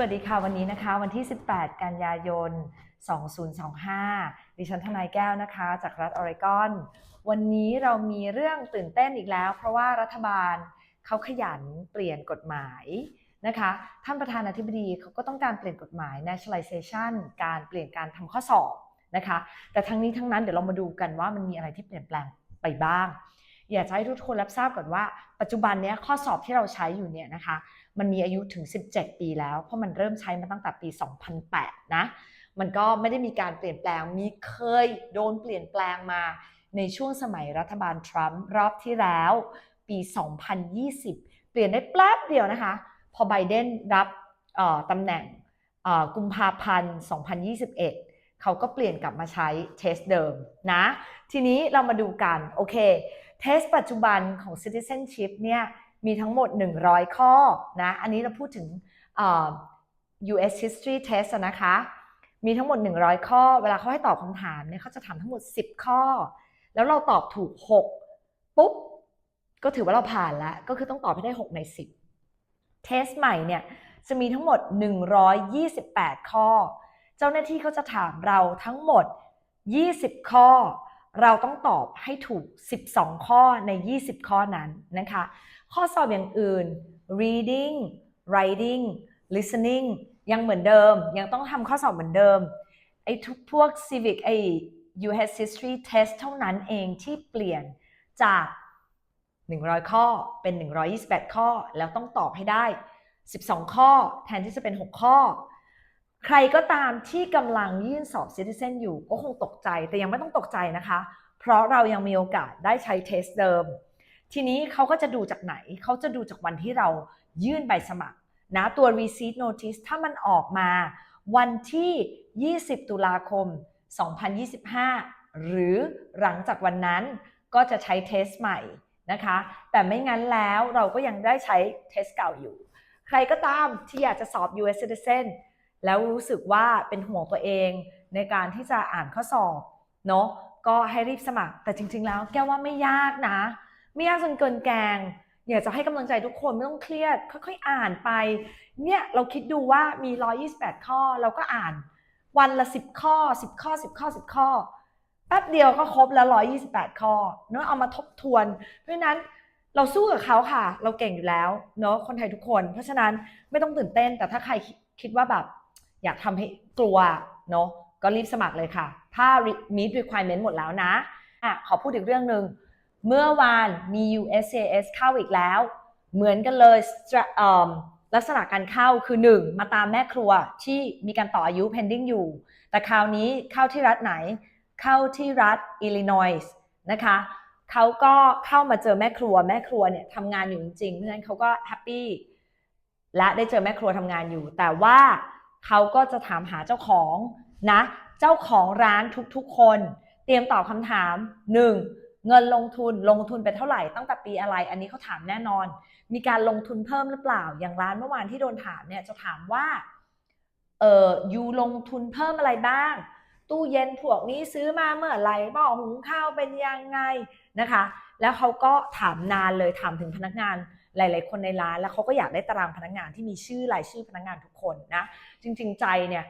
วัสดีค่ะวันนี้นะคะวันที่ 18 กันยายน 2025 ดิฉันทนายแก้วนะคะ จากรัฐออริกอน วันนี้เรามีเรื่องตื่นเต้นอีกแล้ว เพราะว่ารัฐบาลเขาขยันเปลี่ยนกฎหมายนะคะ ท่านประธานาธิบดีเขาก็ต้องการเปลี่ยนกฎหมาย nationalization การเปลี่ยนการทำข้อสอบนะคะ แต่ทั้งนี้ทั้งนั้นเดี๋ยวเรามาดูกันว่ามันมีอะไรที่เปลี่ยนแปลงไปบ้าง อยากจะให้ทุกคนรับทราบก่อนว่า ปัจจุบันนี้ข้อสอบที่เราใช้อยู่เนี่ยนะคะ มันมีอายุถึง 17 ปีแล้ว เพราะมันเริ่มใช้มาตั้งแต่ปี 2008 นะ มันก็ไม่ได้มีการเปลี่ยนแปลง มีเคยโดนเปลี่ยนแปลงมาในช่วงสมัยรัฐบาลทรัมป์รอบที่แล้ว ปี 2020 เปลี่ยนได้แป๊บเดียวนะคะ พอไบเดนรับตำแหน่งกุมภาพันธ์ 2021เขาก็เปลี่ยนกลับมาใช้เทสเดิมนะ ทีนี้เรามาดูกัน โอเค เทสปัจจุบันของ citizenship เนี่ยมีทั้งหมด 100 ข้อนะอันนี้เราพูดถึง US history test นะคะ มีทั้งหมด 100 ข้อ เวลาเขาให้ตอบคำถามเนี่ยเขาจะถามทั้งหมด 10 ข้อ แล้วเราตอบถูก 6 ปุ๊บ ก็ถือว่าเราผ่านแล้ว ก็คือต้องตอบให้ได้ 6 ใน 10 เทสใหม่เนี่ยจะมีทั้งหมด 128 ข้อ เจ้าหน้าที่เขาจะถามเราทั้งหมด 20 ข้อ เราต้องตอบให้ถูก 12 ข้อใน 20 ข้อนั้นนะคะ ข้อสอบอย่างอื่น reading writing listening ยังเหมือนเดิม ยังต้องทำข้อสอบเหมือนเดิม ไอ้ทุกพวก civic ไอ้ US history test เท่านั้นเองที่เปลี่ยนจาก 100 ข้อเป็น 128 ข้อ แล้วต้องตอบให้ได้ 12 ข้อ แทนที่จะเป็น 6 ข้อ ใครก็ตามที่กำลังยื่นสอบ Citizen อยู่ก็คงตกใจแต่ยังไม่ต้องตกใจนะคะ เพราะเรายังมีโอกาสได้ใช้เทสเดิม ทีนี้เขาก็จะดูจากไหน เขาจะดูจากวันที่เรายื่นใบสมัคร นะตัว receipt notice ถ้ามันออกมา วันที่ 20 ตุลาคม 2025 หรือหลังจากวันนั้นก็จะใช้เทสใหม่นะคะ แต่ไม่งั้นแล้วเราก็ยังได้ใช้เทสเก่าอยู่ ใครก็ตามที่อยากจะสอบ US Citizen แล้วรู้สึกว่าเป็นห่วงตัวเองในการที่จะอ่านข้อสอบเนาะก็ให้รีบสมัคร แต่จริง ๆ แล้วแก้วว่าไม่ยากนะ ไม่ยากจนเกินแกงอยากจะให้กำลังใจทุกคนไม่ต้องเครียด ค่อยๆ อ่านไป เนี่ยเราคิดดูว่ามี 128 ข้อเราก็อ่าน วันละ 10 ข้อ 10 ข้อ 10 ข้อ 10 ข้อแป๊บเดียวก็ครบแล้ว 128 ข้อเนอะเอามาทบทวน เพราะฉะนั้นเราสู้กับเขาค่ะ เราเก่งอยู่แล้วเนอะคนไทยทุกคน เพราะฉะนั้นไม่ต้องตื่นเต้นแต่ถ้าใครคิดว่าแบบ อยากทำให้กลัวเนอะก็รีบสมัครเลยค่ะ ถ้า meet requirement หมดแล้วนะอะขอพูดอีกเรื่องหนึ่งเมื่อวานมี USCIS เข้าอีกแล้ว เหมือนกันเลยลักษณะการเข้าคือ 1 มาตามแม่ครัวที่มีการต่ออายุ pending อยู่ แต่คราวนี้เข้าที่รัฐไหน เข้าที่รัฐอิลลินอยส์นะคะเขาก็เข้ามาเจอแม่ครัวแม่ครัวเนี่ยทำงานอยู่จริงๆเพราะฉะนั้นเขาก็แฮปปี้และได้เจอแม่ครัวทำงานอยู่ แต่ว่า เขาก็จะถามหาเจ้าของนะ เจ้าของร้านทุกๆคน เตรียมตอบคำถาม 1. เงินลงทุนลงทุนไปเท่าไหร่ตั้งแต่ปีอะไร อันนี้เขาถามแน่นอน มีการลงทุนเพิ่มหรือเปล่า อย่างร้านเมื่อวานที่โดนถามเนี่ยจะถามว่าเออยูลงทุนเพิ่มอะไรบ้าง ตู้เย็นพวกนี้ซื้อมาเมื่อไหร่หม้อหุงข้าวเป็นยังไงนะคะ แล้วเขาก็ถามนานเลยถามถึงพนักงานหลาย ๆ คนในร้าน แล้วเขาก็อยากได้ตารางพนักงานที่มีชื่อรายชื่อพนักงานทุกคนนะ จริง ๆ ใจเนี่ย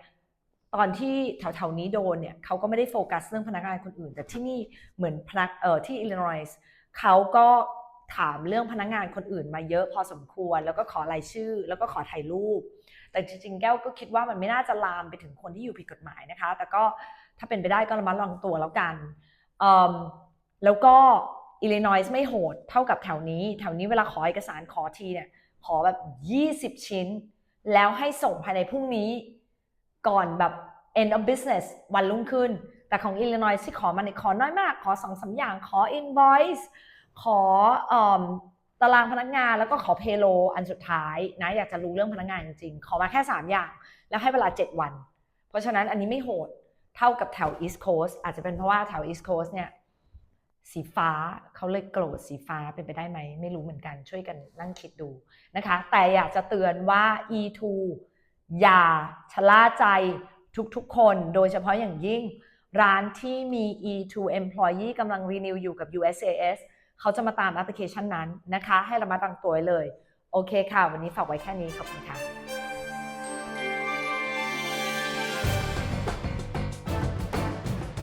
ตอนที่แถว ๆ นี้โดนเนี่ยเขาก็ไม่ได้โฟกัสเรื่องพนักงานคนอื่น แต่ที่นี่เหมือนพนักเอ่อที่อิลลินอยส์เขาก็ ถามเรื่องพนักงานคนอื่นมาเยอะพอสมควร แล้วก็ขอรายชื่อ แล้วก็ขอถ่ายรูป แต่จริงๆ แก้วก็คิดว่ามันไม่น่าจะลามไปถึงคนที่อยู่ผิดกฎหมายนะคะ แต่ก็ถ้าเป็นไปได้ก็ระมัดระวังตัวแล้วกันแล้วก็อิลลินอยส์ไม่โหดเท่ากับแถวนี้ แถวนี้เวลาขอเอกสารขอทีเนี่ย ขอแบบ 20 ชิ้น แล้วให้ส่งภายในพรุ่งนี้ ก่อนแบบ end of business วันรุ่งขึ้น แต่ของ Illinois ที่ขอมาเนี่ยขอน้อยมาก ขอสองสาอย่าง ขอ invoice ขออตารางพนักงานแล้วก็ขอ payroll อันสุดท้ายนะอยากจะรู้เรื่องพนักงานจริงๆ ขอมาแค่ 3 อย่าง แล้วให้เวลา 7 วัน เพราะฉะนั้นอันนี้ไม่โหดเท่ากับแถว East Coast อาจจะเป็นเพราะว่าแถว East Coast เนี่ยสีฟ้าเขาเลยโกรธสีฟ้าเป็นไปได้ไหม ไม่รู้เหมือนกันช่วยกันนั่งคิดดูนะคะ แต่อยากจะเตือนว่า E2 อย่าชะล่าใจทุกๆ คนโดยเฉพาะอย่างยิ่งร้านที่มี E2 employee กำลัง renew อยู่กับ USAS เขาจะมาตามแอปพลิเคชันนั้นนะคะ ให้ระมัดระวังตัวเลย โอเคค่ะ วันนี้ฝากไว้แค่นี้ขอบคุณค่ะ